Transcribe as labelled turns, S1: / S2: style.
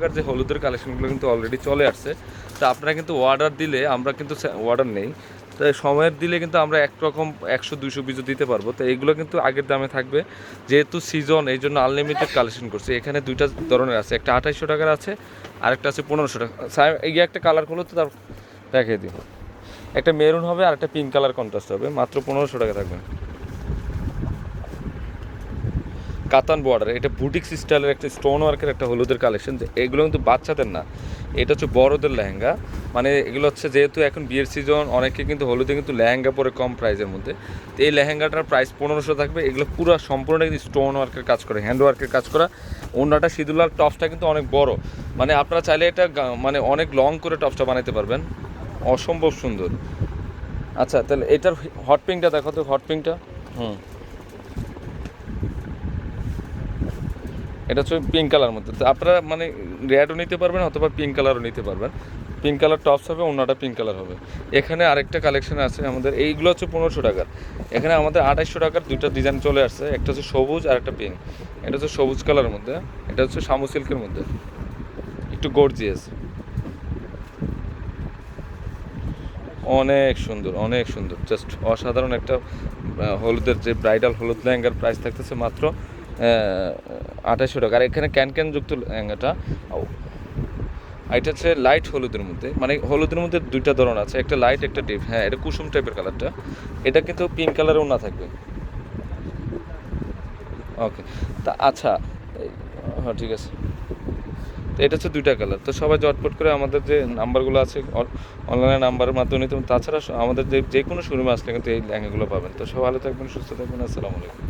S1: টাকার যে হলুদের কালেকশনগুলো কিন্তু অলরেডি চলে আসছে। তো আপনারা কিন্তু অর্ডার দিলে আমরা কিন্তু অর্ডার নেই। তো সময়ের দিলে কিন্তু আমরা একরকম একশো দুশো পিসও দিতে পারব। তো এইগুলো কিন্তু আগের দামে থাকবে। যেহেতু সিজন এই জন্য আনলিমিটেড কালেকশন করছে। এখানে দুইটা ধরনের আছে। একটা আঠাইশশো টাকার আছে, আরেকটা আছে পনেরোশো টাকা। এই একটা কালার করল তো তার দেখিয়ে দিই। একটা মেরুন হবে আর একটা পিঙ্ক কালার কন্ট্রাস্ট হবে। মাত্র পনেরোশো টাকা থাকবে। কাতান বর্ডার এটা বুটিক স্টাইলের একটা স্টোন ওয়ার্কের একটা হলুদের কালেকশন এগুলো কিন্তু বাচ্চাদের না। এটা হচ্ছে বড়দের লেহেঙ্গা। মানে এগুলো হচ্ছে যেহেতু এখন বিয়ের সিজন অনেকে কিন্তু হলুদে কিন্তু লেহেঙ্গা পরে কম প্রাইসের মধ্যে। তো এই লেহেঙ্গাটার প্রাইস পনেরোশো থাকবে। এগুলো পুরো সম্পূর্ণ কিন্তু স্টোন ওয়ার্কের কাজ করে হ্যান্ড ওয়ার্কের কাজ করা। অন্যটা সিদুলার টপসটা কিন্তু অনেক বড়। মানে আপনারা চাইলে এটা মানে অনেক লং করে টপসটা বানাতে পারবেন। অসম্ভব সুন্দর। আচ্ছা তাহলে এটার হট পিঙ্কটা দেখো তো হট পিঙ্কটা হুম। এটা হচ্ছে পিঙ্ক কালার মধ্যে। তো আপনারা মানে রেডও নিতে পারবেন অথবা পিঙ্ক কালারও নিতে পারবেন। পিঙ্ক কালার টপস হবে, অন্যটা পিঙ্ক কালার হবে। এখানে আরেকটা কালেকশন আছে আমাদের, এইগুলো হচ্ছে পনেরোশো টাকার। এখানে আমাদের আঠাইশশো টাকার দুইটা ডিজাইন চলে আসছে, একটা হচ্ছে সবুজ আর একটা পিঙ্ক এটা হচ্ছে সবুজ কালারের মধ্যে, এটা হচ্ছে শামু সিল্কের মধ্যে। একটু গর্জিয়াস অনেক সুন্দর অনেক সুন্দর। জাস্ট অসাধারণ একটা হলুদের যে ব্রাইডাল হলুদ লেহেঙ্গার প্রাইস থাকতেছে মাত্র আঠাশশো টাকা। আর এখানে ক্যান ক্যান যুক্ত লেহেঙ্গাটা। এটা হচ্ছে লাইট হলুদের মধ্যে। মানে হলুদের মধ্যে দুইটা ধরন আছে। একটা লাইট একটা ডিপ হ্যাঁ এটা কুসুম টাইপের কালারটা এটা কিন্তু পিঙ্ক কালারেও না থাকবে। ওকে তা আচ্ছা। হ্যাঁ ঠিক আছে। তো এটা হচ্ছে দুইটা কালার তো সবাই জটপট করে আমাদের যে নাম্বারগুলো আছে অনলাইনে নাম্বারের মাধ্যমে নিতে তাছাড়া আমাদের যে যে কোনো শোরুমে আসলে কিন্তু এই ল্যাঙ্গাগুলো পাবেন। তো সব ভালো থাকবেন, সুস্থ থাকবেন। আসসালামু আলাইকুম।